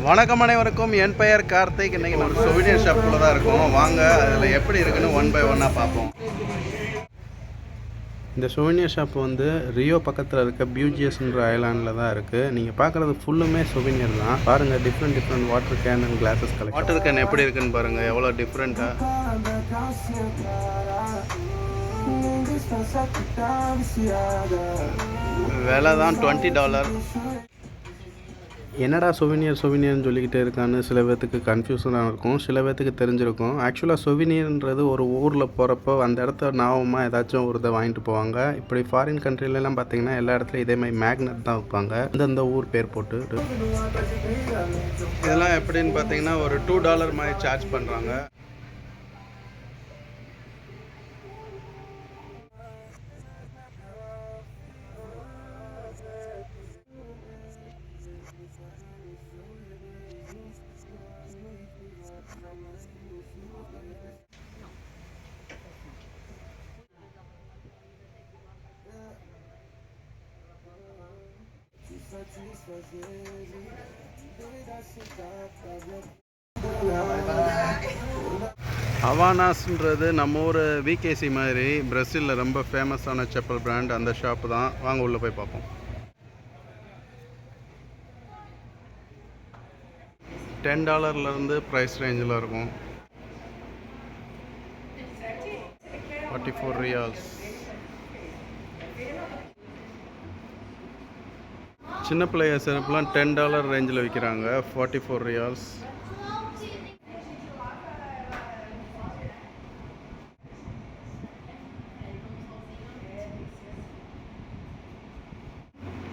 வணக்கம் அனைவருக்கும். என் பெயர் கார்த்திக். இன்னைக்கு நம்ம சுவினியர் ஷாப்பில் தான் இருக்கோம். வாங்க அதில் எப்படி இருக்குன்னு ஒன் பை ஒன்னாக பார்ப்போம். இந்த சுவினியர் ஷாப் வந்து ரியோ பக்கத்தில் இருக்க பியூஜியஸ்ன்ற ஐலாண்டில் தான் இருக்குது நீங்கள் பார்க்குறது ஃபுல்லுமே சுவினியர் தான். பாருங்கள் different different water can and glasses collect water can எப்படி இருக்குன்னு பாருங்கள் எவ்வளோ டிஃப்ரெண்ட்டாக விலை தான் டுவெண்ட்டி டாலர் என்னடா சொவினியர் சொவினியர்னு சொல்லிக்கிட்டே இருக்கான்னு சில பேர்த்துக்கு கன்ஃபியூஷனாக இருக்கும். சில பேர்த்துக்கு தெரிஞ்சிருக்கும். ஆக்சுவலாக சொவினியர்ன்றது ஒரு ஊரில் போகிறப்போ அந்த இடத்த ஞாபகமாக ஏதாச்சும் ஒரு இதை வாங்கிட்டு போவாங்க. இப்படி ஃபாரின் கண்ட்ரிலலாம் பார்த்தீங்கன்னா எல்லா இடத்துலையும் இதே மாதிரி மேக்னெட் தான் வைப்பாங்க. அந்தந்த ஊர் பேர் போட்டு இதெல்லாம் எப்படின்னு பார்த்தீங்கன்னா ஒரு டூ டாலர் மாதிரி சார்ஜ் பண்ணுறாங்க அவானாஸ்ன்றது நம்ம ஊர் விகேசி மாதிரி பிரசிலில் ரொம்ப ஃபேமஸான செப்பல் பிராண்ட் அந்த ஷாப்பு தான். வாங்க உள்ளே போய் பார்ப்போம். டென் டாலர்லேருந்து ப்ரைஸ் ரேஞ்சில் இருக்கும். ஃபார்ட்டி ஃபோர் ரியால்ஸ் சின்ன பிள்ளைய செருப்புலாம் டென் டாலர் ரேஞ்சில் விற்கிறாங்க ஃபார்ட்டி ஃபோர் ரியால்ஸ்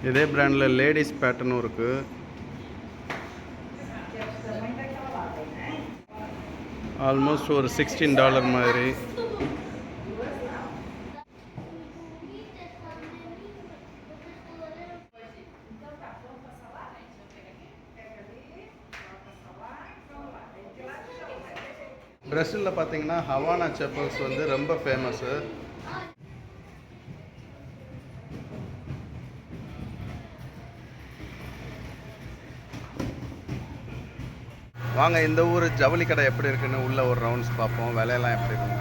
இதே பிராண்டில் லேடிஸ் பேட்டர்னும் இருக்குது ஆல்மோஸ்ட் ஒரு சிக்ஸ்டீன் டாலர் மாதிரி. பிரசிலில் பார்த்தீங்கன்னா ஹவானா செப்பல்ஸ் வந்து ரொம்ப ஃபேமஸ்ஸு வாங்க இந்த ஊர் ஜவுளி கடை எப்படி இருக்குன்னு உள்ள ஒரு ரவுண்ட்ஸ் பார்ப்போம். விலையெல்லாம் எப்படி இருக்கு?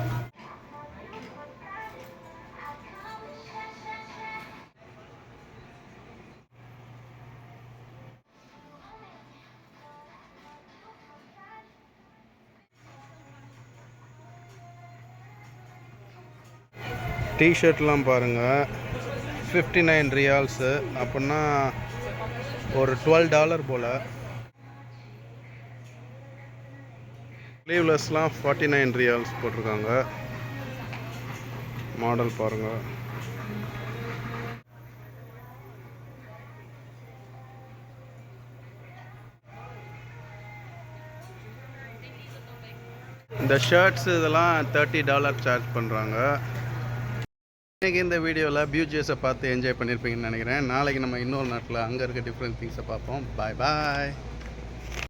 டிஷர்ட்லாம் பாருங்கள் ஃபிஃப்டி நைன் ரியால்ஸு அப்படின்னா ஒரு டுவெல் டாலர் போல். ஸ்லீவ்லெஸ்லாம் ஃபார்ட்டி நைன் ரியால்ஸ் போட்டிருக்காங்க. மாடல் பாருங்கள் இந்த ஷர்ட்ஸ் இதெல்லாம் தேர்ட்டி டாலர் சார்ஜ் பண்ணுறாங்க இன்றைக்கி இந்த வீடியோவில் பியூஜியஸை பார்த்து என்ஜாய் பண்ணியிருப்பீங்கன்னு நினைக்கிறேன். நாளைக்கு நம்ம இன்னொரு நாட்டில் அங்கே இருக்க டிஃப்ரெண்ட் திங்ஸை பார்ப்போம். பாய் பாய்